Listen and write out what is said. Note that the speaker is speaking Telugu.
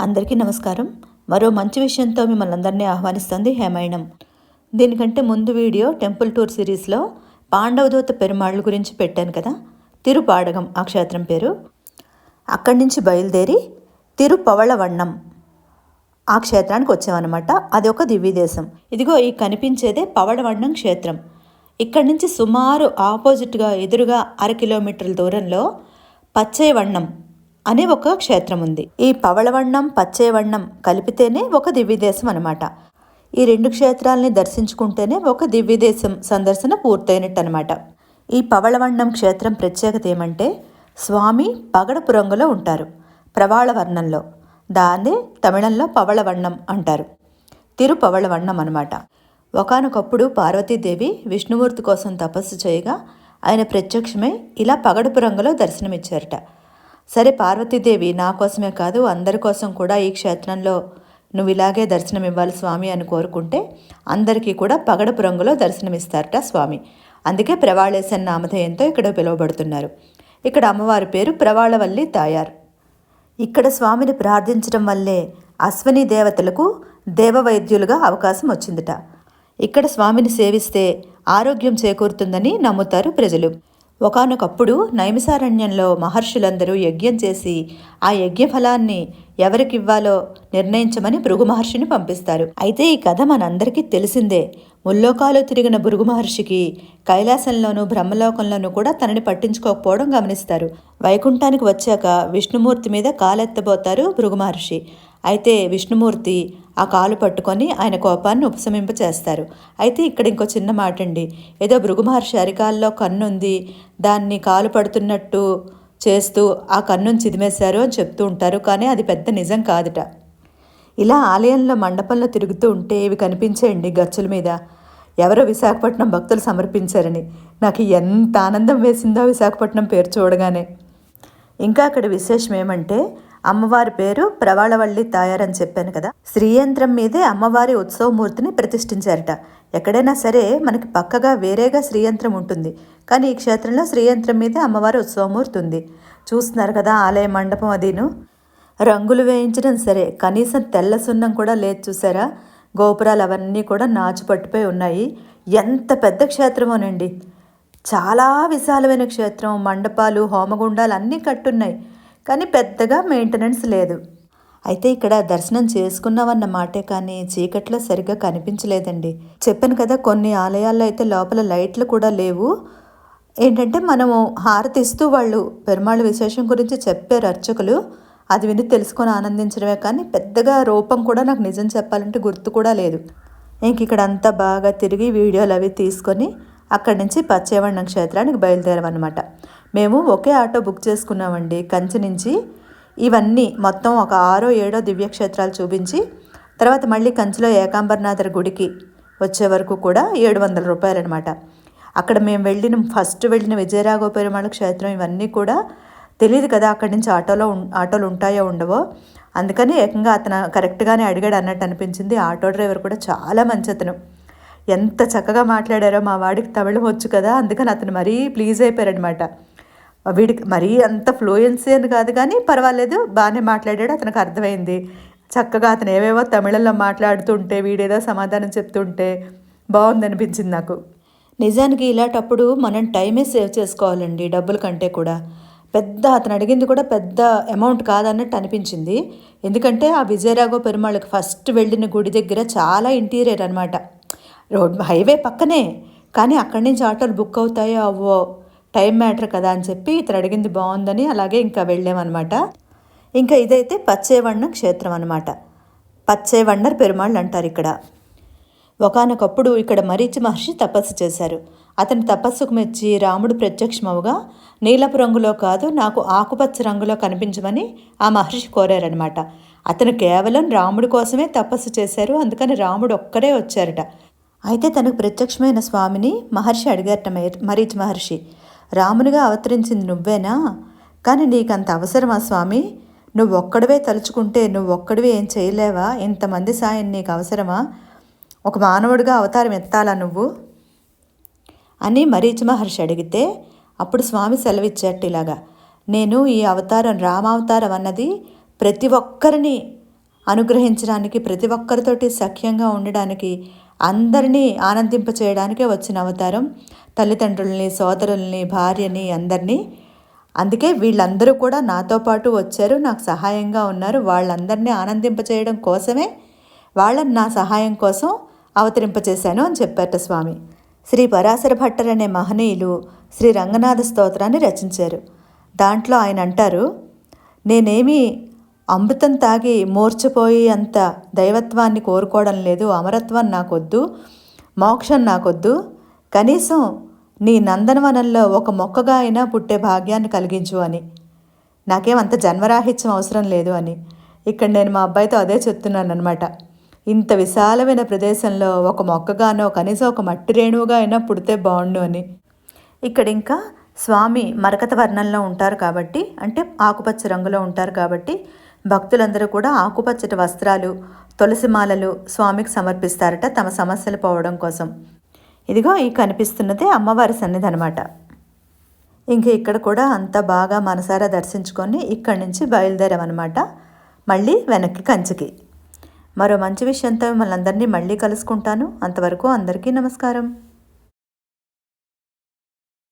అందరికీ నమస్కారం. మరో మంచి విషయంతో మిమ్మల్ని అందరినీ ఆహ్వానిస్తుంది హేమాయణం దీనికంటే ముందు వీడియో టెంపుల్ టూర్ సిరీస్లో పాండవదూత పెరుమాళ్ళు గురించి పెట్టాను కదా. తిరుపాడగం ఆ క్షేత్రం పేరు. అక్కడి నుంచి బయలుదేరి తిరుపవళవన్నం ఆ క్షేత్రానికి వచ్చామన్నమాట. అది ఒక దివ్యదేశం. ఇదిగో ఈ కనిపించేదే పవళవన్నం క్షేత్రం. ఇక్కడి నుంచి సుమారు ఆపోజిట్గా ఎదురుగా అర కిలోమీటర్ల దూరంలో పచ్చయవణ్ణం అనే ఒక క్షేత్రం ఉంది ఈ పవళవన్నం పచ్చయవణ్ణం కలిపితేనే ఒక దివ్యదేశం అనమాట ఈ రెండు క్షేత్రాలని దర్శించుకుంటేనే ఒక దివ్యదేశం సందర్శన పూర్తయినట్టు అనమాట ఈ పవళవన్నం క్షేత్రం ప్రత్యేకత ఏమంటే స్వామి పగడపు రంగులో ఉంటారు ప్రవాళ వర్ణంలో దాన్నే తమిళంలో పవళవన్నం అంటారు. తిరుపవళవన్నం అనమాట ఒకనొకప్పుడు పార్వతీదేవి విష్ణుమూర్తి కోసం తపస్సు చేయగా ఆయన ప్రత్యక్షమై ఇలా పగడపు రంగులో దర్శనమిచ్చారట. సరే పార్వతీదేవి నా కోసమే కాదు అందరి కోసం కూడా ఈ క్షేత్రంలో నువ్వు ఇలాగే దర్శనం ఇవ్వాలి స్వామి అని కోరుకుంటే అందరికీ కూడా పగడపు రంగులో దర్శనమిస్తారట స్వామి. అందుకే ప్రవాళేశన్ నామధేయంతో ఇక్కడ పిలువబడుతున్నారు. ఇక్కడ అమ్మవారి పేరు ప్రవాళవల్లి తాయార్. ఇక్కడ స్వామిని ప్రార్థించడం వల్లే అశ్వని దేవతలకు దేవవైద్యులుగా అవకాశం వచ్చిందట. ఇక్కడ స్వామిని సేవిస్తే ఆరోగ్యం చేకూరుతుందని నమ్ముతారు ప్రజలు. ఒకనొకప్పుడు నైమిసారణ్యంలో మహర్షులందరూ యజ్ఞం చేసి ఆ యజ్ఞ ఫలాన్ని ఎవరికివ్వాలో నిర్ణయించమని భృగు మహర్షిని పంపిస్తారు. అయితే ఈ కథ మనందరికీ తెలిసిందే. ముల్లోకాలు తిరిగిన భృగు మహర్షికి కైలాసంలోనూ బ్రహ్మలోకంలోనూ కూడా తనని పట్టించుకోకపోవడం గమనిస్తారు. వైకుంఠానికి వచ్చాక విష్ణుమూర్తి మీద కాలెత్తబోతారు భృగు మహర్షి. అయితే విష్ణుమూర్తి ఆ కాలు పట్టుకొని ఆయన కోపాన్ని ఉపశమింప చేస్తారు అయితే ఇక్కడ ఇంకో చిన్న మాట అండి ఏదో భృగుమహర్షి అరికాల్లో కన్నుంది. దాన్ని కాలు పడుతున్నట్టు చేస్తూ ఆ కన్నును చిదిమేశారు అని చెప్తూ ఉంటారు. కానీ అది పెద్ద నిజం కాదుట. ఇలా ఆలయంలో మండపంలో తిరుగుతూ ఉంటే ఇవి కనిపించేయండి గచ్చుల మీద. ఎవరో విశాఖపట్నం భక్తులు సమర్పించారని. నాకు ఎంత ఆనందం వేసిందో విశాఖపట్నం పేరు చూడగానే. ఇంకా అక్కడ విశేషం ఏమంటే అమ్మవారి పేరు ప్రవాళవల్లి తాయారని చెప్పాను కదా. శ్రీయంత్రం మీదే అమ్మవారి ఉత్సవమూర్తిని ప్రతిష్ఠించారట. ఎక్కడైనా సరే మనకి పక్కగా వేరేగా శ్రీయంత్రం ఉంటుంది. కానీ ఈ క్షేత్రంలో శ్రీయంత్రం మీదే అమ్మవారి ఉత్సవమూర్తి ఉంది. చూస్తున్నారు కదా ఆలయ మండపం అదిను. రంగులు వేయించడం సరే కనీసం తెల్ల సున్నం కూడా లేదు చూసారా? గోపురాలు అవన్నీ కూడా నాచు పట్టుపోయి ఉన్నాయి. ఎంత పెద్ద క్షేత్రమోనండి. చాలా విశాలమైన క్షేత్రం మండపాలు హోమగుండాలు అన్నీ కట్టున్నాయి. కానీ పెద్దగా మెయింటెనెన్స్ లేదు. అయితే ఇక్కడ దర్శనం చేసుకున్నామన్న మాటే కానీ చీకట్లో సరిగ్గా కనిపించలేదండి. చెప్పాను కదా కొన్ని ఆలయాల్లో అయితే లోపల లైట్లు కూడా లేవు. ఏంటంటే మనము హారతి ఇస్తూ వాళ్ళు పెరుమాళ్ళ విశేషం గురించి చెప్పారు అర్చకులు. అది విని తెలుసుకొని ఆనందించడమే కానీ పెద్దగా రూపం కూడా నాకు నిజం చెప్పాలంటే గుర్తు కూడా లేదు. ఇంక ఇక్కడ అంతా బాగా తిరిగి వీడియోలు అవి తీసుకొని అక్కడి నుంచి పచ్చేవಣ್ణ క్షేత్రానికి బయలుదేరామన్నమాట. మేము ఒకే ఆటో బుక్ చేసుకున్నామండి కంచి నుంచి. ఇవన్నీ మొత్తం ఒక ఆరో ఏడో దివ్యక్షేత్రాలు చూపించి తర్వాత మళ్ళీ కంచిలో ఏకాంబర్నాథర్ గుడికి వచ్చే వరకు కూడా ఏడు వందల రూపాయలు అనమాట అక్కడ మేము వెళ్ళిన ఫస్ట్ వెళ్ళిన విజయరాఘవ పెరుమాళ క్షేత్రం ఇవన్నీ కూడా తెలియదు కదా అక్కడి నుంచి ఆటోలో ఆటోలు ఉంటాయో ఉండవో. అందుకని ఏకంగా అతను కరెక్ట్గానే అడిగాడు అన్నట్టు అనిపించింది. ఆటో డ్రైవర్ కూడా చాలా మంచి అతను ఎంత చక్కగా మాట్లాడారో మా వాడికి తమిళం వచ్చు కదా అందుకని అతను మరీ ప్లీజ్ అయిపోయారనమాట. వీడికి మరీ అంత ఫ్లూయెన్సీ అని కాదు కానీ పర్వాలేదు బాగానే మాట్లాడాడు అతనికి అర్థమైంది. చక్కగా అతను ఏవేవో తమిళంలో మాట్లాడుతుంటే వీడేదో సమాధానం చెప్తుంటే బాగుందనిపించింది నాకు. నిజానికి ఇలాంటప్పుడు మనం టైమే సేవ్ చేసుకోవాలండి డబ్బుల కంటే కూడా. పెద్ద అతను అడిగింది కూడా పెద్ద అమౌంట్ కాదన్నట్టు అనిపించింది. ఎందుకంటే ఆ విజయరాఘవ పెరుమాళ్ళకి ఫస్ట్ వెళ్ళిన గుడి దగ్గర చాలా ఇంటీరియర్ అనమాట రోడ్ హైవే పక్కనే. కానీ అక్కడి నుంచి ఆటోలు బుక్ అవుతాయో అవ్వో. టైం మ్యాటర్ కదా అని చెప్పి ఇతను అడిగింది బాగుందని అలాగే ఇంకా వెళ్ళామన్నమాట. ఇంకా ఇదైతే పచ్చేవన్న క్షేత్రం అనమాట పచ్చేవన్నర్ పెరుమాళ్ళు అంటారు ఇక్కడ. ఒకనొకప్పుడు ఇక్కడ మరీచి మహర్షి తపస్సు చేశారు. అతని తపస్సుకు మెచ్చి రాముడు ప్రత్యక్షమవుగా నీలపు రంగులో కాదు నాకు ఆకుపచ్చ రంగులో కనిపించమని ఆ మహర్షి కోరారనమాట అతను కేవలం రాముడి కోసమే తపస్సు చేశారు అందుకని రాముడు ఒక్కడే వచ్చారట. అయితే తనకు ప్రత్యక్షమైన స్వామిని మహర్షి అడిగారట మరీచి మహర్షి. రామునిగా అవతరించింది నువ్వేనా? కానీ నీకంత అవసరమా స్వామి? నువ్వు ఒక్కడవే తలుచుకుంటే నువ్వు ఒక్కడివే ఏం చేయలేవా? ఇంతమంది సాయం నీకు అవసరమా? ఒక మానవుడిగా అవతారం ఎత్తాలా నువ్వు? అని మరీచి మహర్షి అడిగితే అప్పుడు స్వామి సెలవిచ్చేట్టు ఇలాగా. నేను ఈ అవతారం రామావతారం అన్నది ప్రతి ఒక్కరిని అనుగ్రహించడానికి ప్రతి ఒక్కరితోటి సఖ్యంగా ఉండడానికి అందరినీ ఆనందింప చేయడానికే వచ్చిన అవతారం. తల్లిదండ్రుల్ని సోదరుల్ని భార్యని అందరినీ. అందుకే వీళ్ళందరూ కూడా నాతో పాటు వచ్చారు నాకు సహాయంగా ఉన్నారు. వాళ్ళందరినీ ఆనందింప చేయడం కోసమే వాళ్ళని నా సహాయం కోసం అవతరింపచేశాను అని చెప్పారట స్వామి. శ్రీ పరాశర భట్టర్ అనే మహనీయులు శ్రీ రంగనాథ స్తోత్రాన్ని రచించారు. దాంట్లో ఆయన అంటారు నేనేమీ అమృతం తాగి మూర్చపోయి అంత దైవత్వాన్ని కోరుకోవడం లేదు. అమరత్వం నాకొద్దు మోక్షం నాకొద్దు. కనీసం నీ నందనవనంలో ఒక మొక్కగా అయినా పుట్టే భాగ్యాన్ని కలిగించు అని. నాకేమంత జన్మరాహిత్యం అవసరం లేదు అని. ఇక్కడ నేను మా అబ్బాయితో అదే చెప్తున్నాను అనమాట ఇంత విశాలమైన ప్రదేశంలో ఒక మొక్కగానో కనీసం ఒక మట్టి రేణువుగా అయినా పుడితే బాగుండు అని. ఇక్కడ ఇంకా స్వామి మరకత వర్ణంలో ఉంటారు కాబట్టి అంటే ఆకుపచ్చ రంగులో ఉంటారు కాబట్టి భక్తులందరూ కూడా ఆకుపచ్చటి వస్త్రాలు తులసి మాలలు స్వామికి సమర్పిస్తారట తమ సమస్యలు పోవడం కోసం. ఇదిగో ఈ కనిపిస్తున్నదే అమ్మవారి సన్నిధి అనమాట ఇంక ఇక్కడ కూడా అంతా బాగా మనసారా దర్శించుకొని ఇక్కడి నుంచి బయలుదేరామన్నమాట. మళ్ళీ వెనక్కి కంచికి. మరో మంచి విషయంతో మిమ్మల్ని అందరినీ మళ్ళీ కలుసుకుంటాను. అంతవరకు అందరికీ నమస్కారం.